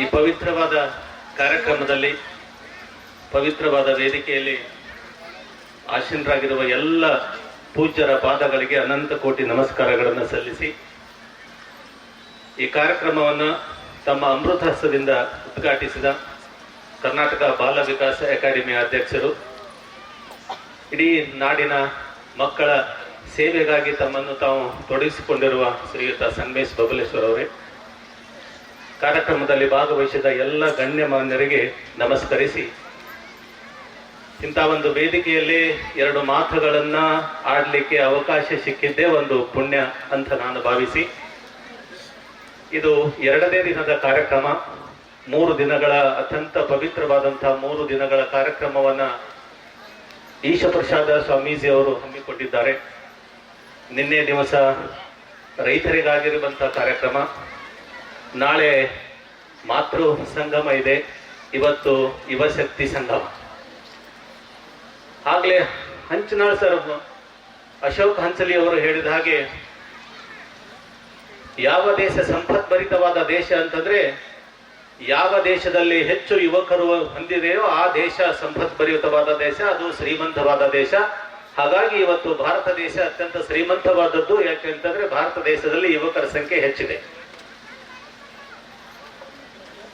ಈ ಪವಿತ್ರವಾದ ಕಾರ್ಯಕ್ರಮದಲ್ಲಿ, ಪವಿತ್ರವಾದ ವೇದಿಕೆಯಲ್ಲಿ ಆಶೀನರಾಗಿರುವ ಎಲ್ಲ ಪೂಜ್ಯರ ಪಾದಗಳಿಗೆ ಅನಂತ ಕೋಟಿ ನಮಸ್ಕಾರಗಳನ್ನು ಸಲ್ಲಿಸಿ, ಈ ಕಾರ್ಯಕ್ರಮವನ್ನು ತಮ್ಮ ಅಮೃತ ಹಸ್ತದಿಂದ ಉದ್ಘಾಟಿಸಿದ ಕರ್ನಾಟಕ ಬಾಲ ವಿಕಾಸ ಅಕಾಡೆಮಿಯ ಅಧ್ಯಕ್ಷರು, ಇಡೀ ನಾಡಿನ ಮಕ್ಕಳ ಸೇವೆಗಾಗಿ ತಮ್ಮನ್ನು ತಾವು ತೊಡಗಿಸಿಕೊಂಡಿರುವ ಶ್ರೀಯುತ ಸಂಗಮೇಶ್ ಬಬಲೇಶ್ವರ್ ಅವರೇ. ಕಾರ್ಯಕ್ರಮದಲ್ಲಿ ಭಾಗವಹಿಸಿದ ಎಲ್ಲ ಗಣ್ಯಮಾನ್ಯರಿಗೆ ನಮಸ್ಕರಿಸಿ. ಇಂಥ ಒಂದು ವೇದಿಕೆಯಲ್ಲಿ ಎರಡು ಮಾತುಗಳನ್ನ ಆಡಲಿಕ್ಕೆ ಅವಕಾಶ ಸಿಕ್ಕಿದ್ದೇ ಒಂದು ಪುಣ್ಯ ಅಂತ ನಾನು ಭಾವಿಸಿ. ಇದು ಎರಡನೇ ದಿನದ ಕಾರ್ಯಕ್ರಮ. ಮೂರು ದಿನಗಳ ಅತ್ಯಂತ ಪವಿತ್ರವಾದಂತಹ ಮೂರು ದಿನಗಳ ಕಾರ್ಯಕ್ರಮವನ್ನ ಈಶಪ್ರಸಾದ ಸ್ವಾಮೀಜಿ ಅವರು ಹಮ್ಮಿಕೊಂಡಿದ್ದಾರೆ. ನಿನ್ನೆ ದಿವಸ ರೈತರಿಗಾಗಿರುವಂತಹ ಕಾರ್ಯಕ್ರಮ. ನಾಳೆ ಮಾತೃ ಸಂಗಮ ಇದೆ. ಇವತ್ತು ಯುವಶಕ್ತಿ ಸಂಗಮ. ಆಗ್ಲೇ ಹಂಚನಾಳ್ ಸರ್ ಅಶೋಕ್ ಹಂಸಲಿ ಅವರು ಹೇಳಿದ ಹಾಗೆ, ಯಾವ ದೇಶ ಸಂಪದ್ಭರಿತವಾದ ದೇಶ ಅಂತಂದ್ರೆ, ಯಾವ ದೇಶದಲ್ಲಿ ಹೆಚ್ಚು ಯುವಕರು ಹೊಂದಿದೆಯೋ ಆ ದೇಶ ಸಂಪದ್ಭರಿತವಾದ ದೇಶ, ಅದು ಶ್ರೀಮಂತವಾದ ದೇಶ. ಹಾಗಾಗಿ ಇವತ್ತು ಭಾರತ ದೇಶ ಅತ್ಯಂತ ಶ್ರೀಮಂತವಾದದ್ದು, ಯಾಕೆ ಅಂತಂದ್ರೆ ಭಾರತ ದೇಶದಲ್ಲಿ ಯುವಕರ ಸಂಖ್ಯೆ ಹೆಚ್ಚಿದೆ.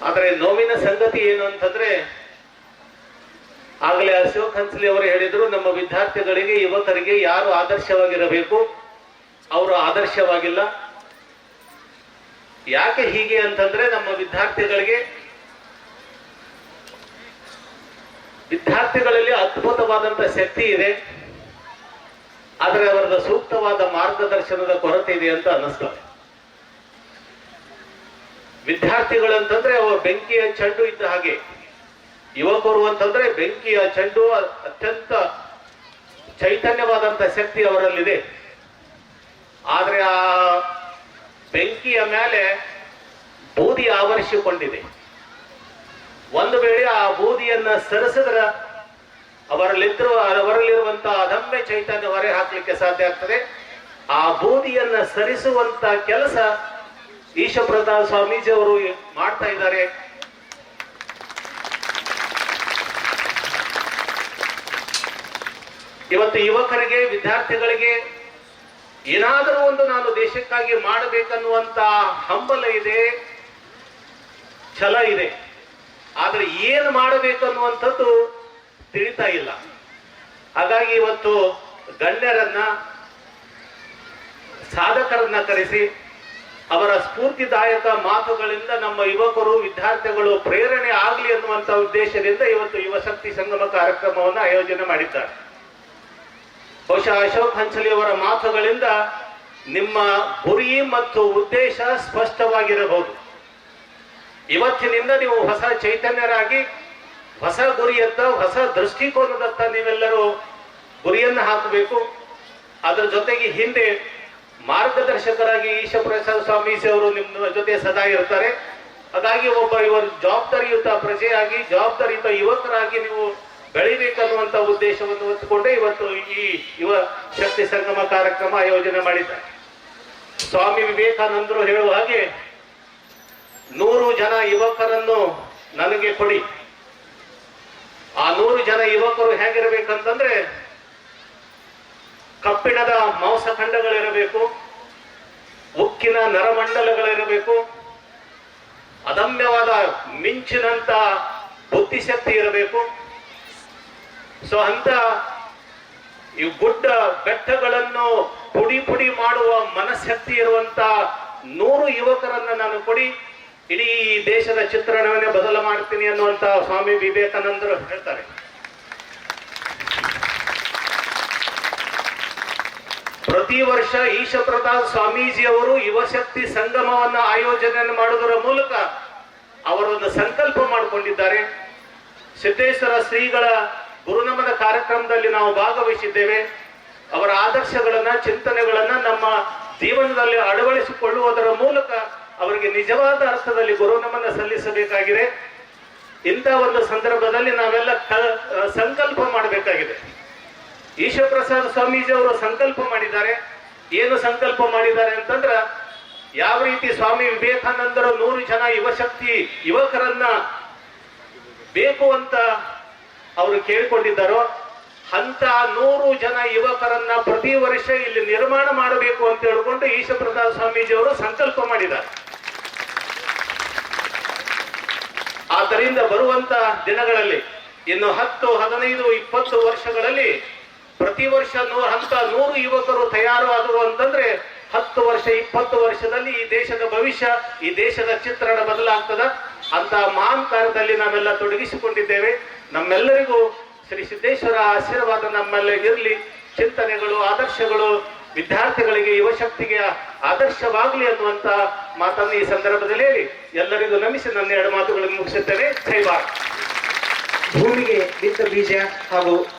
ಆದರೆ ನೋವಿನ ಸಂಗತಿ ಏನು ಅಂತಂದ್ರೆ, ಆಗಲೇ ಅಶೋಕ್ ಹನ್ಸ್ಲಿ ಅವರು ಹೇಳಿದ್ರು, ನಮ್ಮ ವಿದ್ಯಾರ್ಥಿಗಳಿಗೆ, ಯುವಕರಿಗೆ ಯಾರು ಆದರ್ಶವಾಗಿರಬೇಕು? ಅವರು ಆದರ್ಶವಾಗಿಲ್ಲ. ಯಾಕೆ ಹೀಗೆ ಅಂತಂದ್ರೆ, ನಮ್ಮ ವಿದ್ಯಾರ್ಥಿಗಳಿಗೆ, ವಿದ್ಯಾರ್ಥಿಗಳಲ್ಲಿ ಅದ್ಭುತವಾದಂತ ಶಕ್ತಿ ಇದೆ. ಆದರೆ ಅವರದ ಸೂಕ್ತವಾದ ಮಾರ್ಗದರ್ಶನದ ಕೊರತೆ ಇದೆ ಅಂತ ಅನ್ನಿಸ್ತದೆ. ವಿದ್ಯಾರ್ಥಿಗಳು ಅಂತಂದ್ರೆ ಅವ ಬೆಂಕಿಯ ಚೆಂಡು ಇದ್ದ ಹಾಗೆ. ಯುವಕರು ಅಂತಂದ್ರೆ ಬೆಂಕಿಯ ಚೆಂಡು ಅತ್ಯಂತ ಚೈತನ್ಯವಾದಂತ ಶಕ್ತಿ ಅವರಲ್ಲಿದೆ. ಆದ್ರೆ ಆ ಬೆಂಕಿಯ ಮೇಲೆ ಬೂದಿ ಆವರಿಸಿಕೊಂಡಿದೆ. ಒಂದು ವೇಳೆ ಆ ಬೂದಿಯನ್ನ ಸರಿಸಿದ್ರ ಅವರಲ್ಲಿದ್ದರೂ ಅವರಲ್ಲಿರುವಂತಹ ಅದಮ್ಯ ಚೈತನ್ಯ ಹೊರೆ ಹಾಕ್ಲಿಕ್ಕೆ ಸಾಧ್ಯ ಆಗ್ತದೆ. ಆ ಬೂದಿಯನ್ನ ಸರಿಸುವಂತ ಕೆಲಸ ಈಶಪ್ರಸಾದ್ ಸ್ವಾಮೀಜಿ ಅವರು ಮಾಡ್ತಾ ಇದ್ದಾರೆ. ಇವತ್ತು ಯುವಕರಿಗೆ, ವಿದ್ಯಾರ್ಥಿಗಳಿಗೆ ಏನಾದರೂ ಒಂದು ನಾನು ದೇಶಕ್ಕಾಗಿ ಮಾಡಬೇಕನ್ನುವಂತ ಹಂಬಲ ಇದೆ, ಛಲ ಇದೆ. ಆದ್ರೆ ಏನು ಮಾಡಬೇಕನ್ನುವಂಥದ್ದು ತಿಳಿತಾ ಇಲ್ಲ. ಹಾಗಾಗಿ ಇವತ್ತು ಗಣ್ಯರನ್ನ, ಸಾಧಕರನ್ನ ಕರೆಸಿ ಅವರ ಸ್ಫೂರ್ತಿದಾಯಕ ಮಾತುಗಳಿಂದ ನಮ್ಮ ಯುವಕರು, ವಿದ್ಯಾರ್ಥಿಗಳು ಪ್ರೇರಣೆ ಆಗಲಿ ಅನ್ನುವಂತ ಉದ್ದೇಶದಿಂದ ಇವತ್ತು ಯುವ ಶಕ್ತಿ ಸಂಗಮ ಕಾರ್ಯಕ್ರಮವನ್ನು ಆಯೋಜನೆ ಮಾಡಿದ್ದಾರೆ. ಬಹುಶಃ ಅಶೋಕ್ ಹಂಸಲಿ ಅವರ ಮಾತುಗಳಿಂದ ನಿಮ್ಮ ಗುರಿ ಮತ್ತು ಉದ್ದೇಶ ಸ್ಪಷ್ಟವಾಗಿರಬಹುದು. ಇವತ್ತಿನಿಂದ ನೀವು ಹೊಸ ಚೈತನ್ಯರಾಗಿ, ಹೊಸ ಗುರಿಯತ್ತ, ಹೊಸ ದೃಷ್ಟಿಕೋನದತ್ತ ನೀವೆಲ್ಲರೂ ಗುರಿಯನ್ನು ಹಾಕಬೇಕು. ಅದರ ಜೊತೆಗೆ ಹಿಂದೆ ಮಾರ್ಗದರ್ಶಕರಾಗಿ ಈಶಪ್ರಸಾದ್ ಸ್ವಾಮೀಜಿ ಅವರು ನಿಮ್ಮ ಜೊತೆ ಸದಾ ಇರ್ತಾರೆ. ಹಾಗಾಗಿ ಒಬ್ಬ ಇವರು ಜವಾಬ್ದಾರಿಯುತ ಪ್ರಜೆಯಾಗಿ, ಜವಾಬ್ದಾರಿಯುತ ಯುವಕರಾಗಿ ನೀವು ಬೆಳಿಬೇಕನ್ನುವಂತ ಉದ್ದೇಶವನ್ನು ಹೊತ್ತುಕೊಂಡೇ ಇವತ್ತು ಈ ಯುವ ಶಕ್ತಿ ಸಂಗಮ ಕಾರ್ಯಕ್ರಮ ಆಯೋಜನೆ ಮಾಡಿದ್ದಾರೆ. ಸ್ವಾಮಿ ವಿವೇಕಾನಂದರು ಹೇಳುವ ಹಾಗೆ, ನೂರು ಜನ ಯುವಕರನ್ನು ನನಗೆ ಕೊಡಿ. ಆ ನೂರು ಜನ ಯುವಕರು ಹೇಗಿರಬೇಕಂತಂದ್ರೆ ಕಬ್ಬಿಣದ ಮಾಂಸಖಂಡಗಳಿರಬೇಕು ಉಕ್ಕಿನ ನರಮಂಡಲಗಳಿರಬೇಕು, ಅದಮ್ಯವಾದ ಮಿಂಚಿನಂತ ಬುದ್ಧಿಶಕ್ತಿ ಇರಬೇಕು. ಸೊ ಅಂತ ಈ ಗುಡ್ಡ ಬೆಟ್ಟಗಳನ್ನು ಪುಡಿ ಪುಡಿ ಮಾಡುವ ಮನಶಕ್ತಿ ಇರುವಂತ ನೂರು ಯುವಕರನ್ನ ನಾನು ಕೊಡಿ. ಇಡೀ ದೇಶದ ಚಿತ್ರಣವನ್ನೇ ಬದಲು ಮಾಡ್ತೀನಿ ಅನ್ನುವಂತ ಸ್ವಾಮಿ ವಿವೇಕಾನಂದರು ಹೇಳ್ತಾರೆ. ಪ್ರತಿ ವರ್ಷ ಈಶಪ್ರಸಾದ್ ಸ್ವಾಮೀಜಿ ಅವರು ಯುವಶಕ್ತಿ ಸಂಗಮವನ್ನು ಆಯೋಜನೆ ಮಾಡುವುದರ ಮೂಲಕ ಅವರೊಂದು ಸಂಕಲ್ಪ ಮಾಡಿಕೊಂಡಿದ್ದಾರೆ. ಸಿದ್ದೇಶ್ವರ ಶ್ರೀಗಳ ಗುರುನಮನ ಕಾರ್ಯಕ್ರಮದಲ್ಲಿ ನಾವು ಭಾಗವಹಿಸಿದ್ದೇವೆ. ಅವರ ಆದರ್ಶಗಳನ್ನ, ಚಿಂತನೆಗಳನ್ನ ನಮ್ಮ ಜೀವನದಲ್ಲಿ ಅಳವಡಿಸಿಕೊಳ್ಳುವುದರ ಮೂಲಕ ಅವರಿಗೆ ನಿಜವಾದ ಅರ್ಥದಲ್ಲಿ ಗುರುನಮನ ಸಲ್ಲಿಸಬೇಕಾಗಿದೆ. ಇಂಥ ಒಂದು ಸಂದರ್ಭದಲ್ಲಿ ನಾವೆಲ್ಲ ಸಂಕಲ್ಪ ಮಾಡಬೇಕಾಗಿದೆ. ಈಶ್ವರಪ್ರಸಾದ್ ಸ್ವಾಮೀಜಿ ಅವರು ಸಂಕಲ್ಪ ಮಾಡಿದ್ದಾರೆ. ಏನು ಸಂಕಲ್ಪ ಮಾಡಿದ್ದಾರೆ ಅಂತಂದ್ರ, ಯಾವ ರೀತಿ ಸ್ವಾಮಿ ವಿವೇಕಾನಂದರು ನೂರು ಜನ ಯುವಶಕ್ತಿ ಯುವಕರನ್ನ ಬೇಕು ಅಂತ ಅವರು ಕೇಳಿಕೊಂಡಿದ್ದಾರೋ ಅಂತ ನೂರು ಜನ ಯುವಕರನ್ನ ಪ್ರತಿ ವರ್ಷ ಇಲ್ಲಿ ನಿರ್ಮಾಣ ಮಾಡಬೇಕು ಅಂತ ಹೇಳ್ಕೊಂಡು ಈಶಪ್ರಸಾದ್ ಸ್ವಾಮೀಜಿಯವರು ಸಂಕಲ್ಪ ಮಾಡಿದ್ದಾರೆ. ಆದ್ದರಿಂದ ಬರುವಂತ ದಿನಗಳಲ್ಲಿ, ಇನ್ನು ಹತ್ತು, ಹದಿನೈದು, ಇಪ್ಪತ್ತು ವರ್ಷಗಳಲ್ಲಿ ಪ್ರತಿ ವರ್ಷ ನೂರ ಅಂತ ನೂರು ಯುವಕರು ತಯಾರು ಆದರು ಅಂತಂದ್ರೆ ಹತ್ತು ವರ್ಷ, ಇಪ್ಪತ್ತು ವರ್ಷದಲ್ಲಿ ಈ ದೇಶದ ಭವಿಷ್ಯ, ಈ ದೇಶದ ಚಿತ್ರಣ ಬದಲಾಗ್ತದ ಅಂತ ಮಹಾನ್ ಕಾರ್ಯದಲ್ಲಿ ನಾವೆಲ್ಲ ತೊಡಗಿಸಿಕೊಂಡಿದ್ದೇವೆ. ನಮ್ಮೆಲ್ಲರಿಗೂ ಶ್ರೀ ಸಿದ್ದೇಶ್ವರ ಆಶೀರ್ವಾದ ನಮ್ಮಲ್ಲಿ ಇರಲಿ. ಚಿಂತನೆಗಳು, ಆದರ್ಶಗಳು, ವಿದ್ಯಾರ್ಥಿಗಳಿಗೆ ಯುವಶಕ್ತಿಗೆ ಆದರ್ಶವಾಗಲಿ ಅನ್ನುವಂತ ಮಾತನ್ನು ಈ ಸಂದರ್ಭದಲ್ಲಿ ಹೇಳಿ. ಎಲ್ಲರಿಗೂ ನಮಿಸಿ ನನ್ನ ಎರಡು ಮಾತುಗಳನ್ನು ಮುಗಿಸುತ್ತೇನೆ ಭೂಮಿಗೆ ಬಿತ್ತ ಬೀಜ ಹಾಗೂ